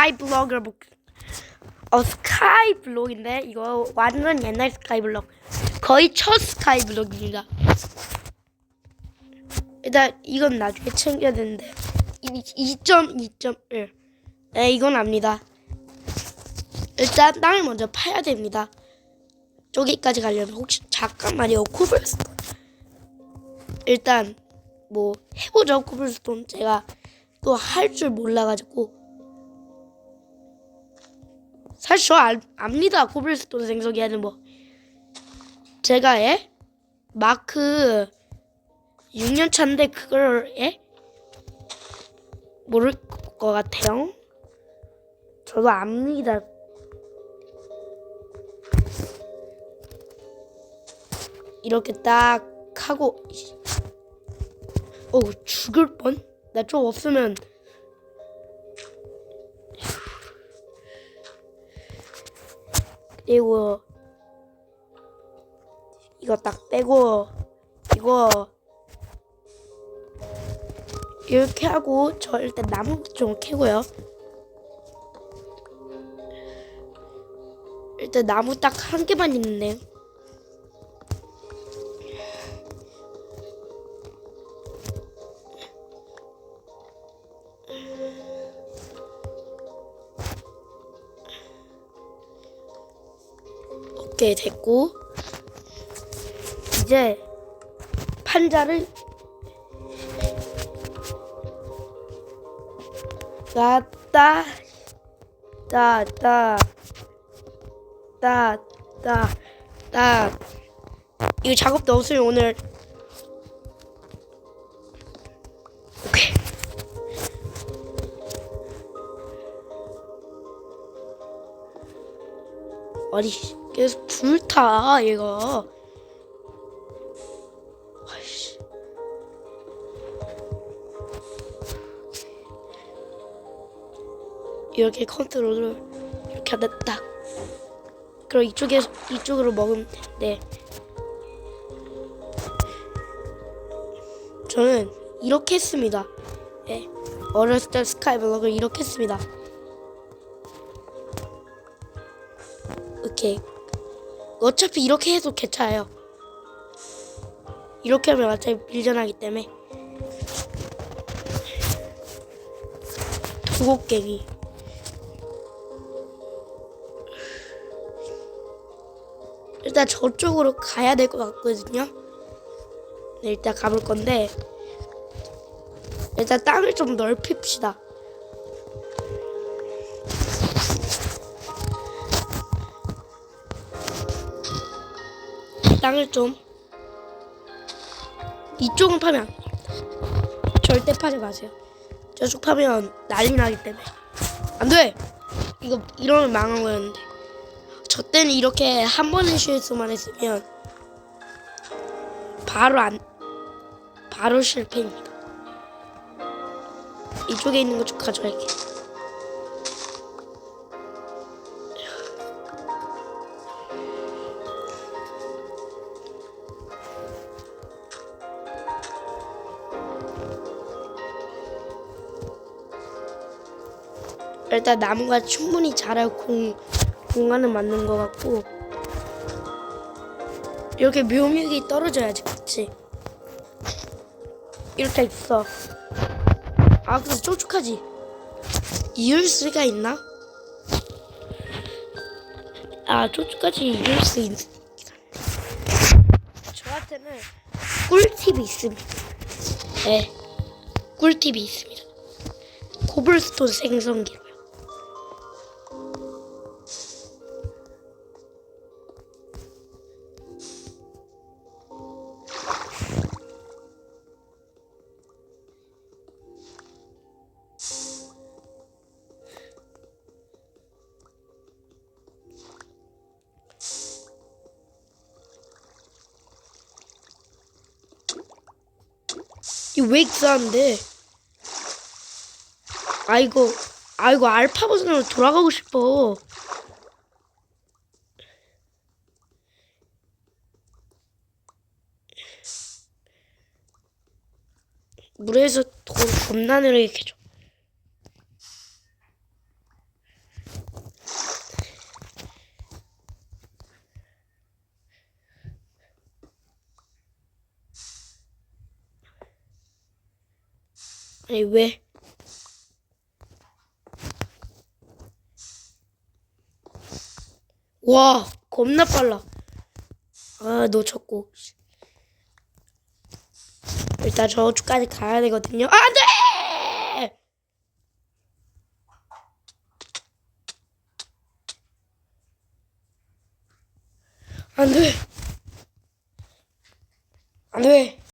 스카이 블록을 볼 어, 스카이 블록인데 이거 완전 옛날 스카이 블록. 거의 첫 스카이 블록입니다. 일단 이건 나중에 챙겨야 되는데 2.2.1. 네, 이건 압니다. 일단 땅을 먼저 파야 됩니다. 저기까지 가려면 혹시 잠깐만요. 코블스톤. 일단 뭐 해보죠. 코블스톤 제가 또 할 줄 몰라가지고 사실 저 알, 압니다. 코블스톤 생성기 하는 뭐 제가 예 마크 6년 차인데 그걸 예 모를 것 같아요. 저도 압니다. 이렇게 딱 하고 어 죽을 뻔? 나 좀 없으면 그리고 이거 딱 빼고 이거 이렇게 하고 저 일단 나무 좀 캐고요. 일단 나무 딱 한 개만 있는 데 오케이 됐고 이제 판자를 따따 따따 따따 따. 이거 작업도 없으면 오늘 아니 계속 불타 얘가. 이렇게 컨트롤을 이렇게 하다. 딱 그럼 이쪽에 이쪽으로 먹으면 돼. 저는 이렇게 했습니다. 예. 어렸을 때 스카이블럭을 이렇게 했습니다. 오케이 어차피 이렇게 해도 괜찮아요. 이렇게 하면 어차피 밀전하기 때문에 두곡깨기 일단 저쪽으로 가야 될 것 같거든요. 네, 일단 가볼 건데 일단 땅을 좀 넓힙시다. 땅을 좀 이쪽은 파면. 절대 파지 마세요. 저쪽 파면 난리 나기 때문에 안 돼. 이거 이러면 망한 거였는데 저 때는 이렇게 한 번의 실수만 했으면 바로 안 바로 실패입니다. 이쪽에 있는 거 좀 가져갈게. 일단 나무가 충분히 자랄 공, 공간은 맞는 것 같고 이렇게 묘목이 떨어져야지 그치? 이렇게 있어. 아 근데 촉촉하지? 이을 수가 있나? 아 촉촉하지 이을 수 있, 저한테는 꿀팁이 있습니다. 네 꿀팁이 있습니다. 코블스톤 생성기로 이거 왜 이상한데? 아이고, 아이고 알파 버전으로 돌아가고 싶어. 물에서 돈 겁나 느리게 캐줘. 아니 왜? 와 겁나 빨라. 아 놓쳤고. 일단 저쪽까지 가야 되거든요. 아, 안 돼! 안 돼! 안 돼!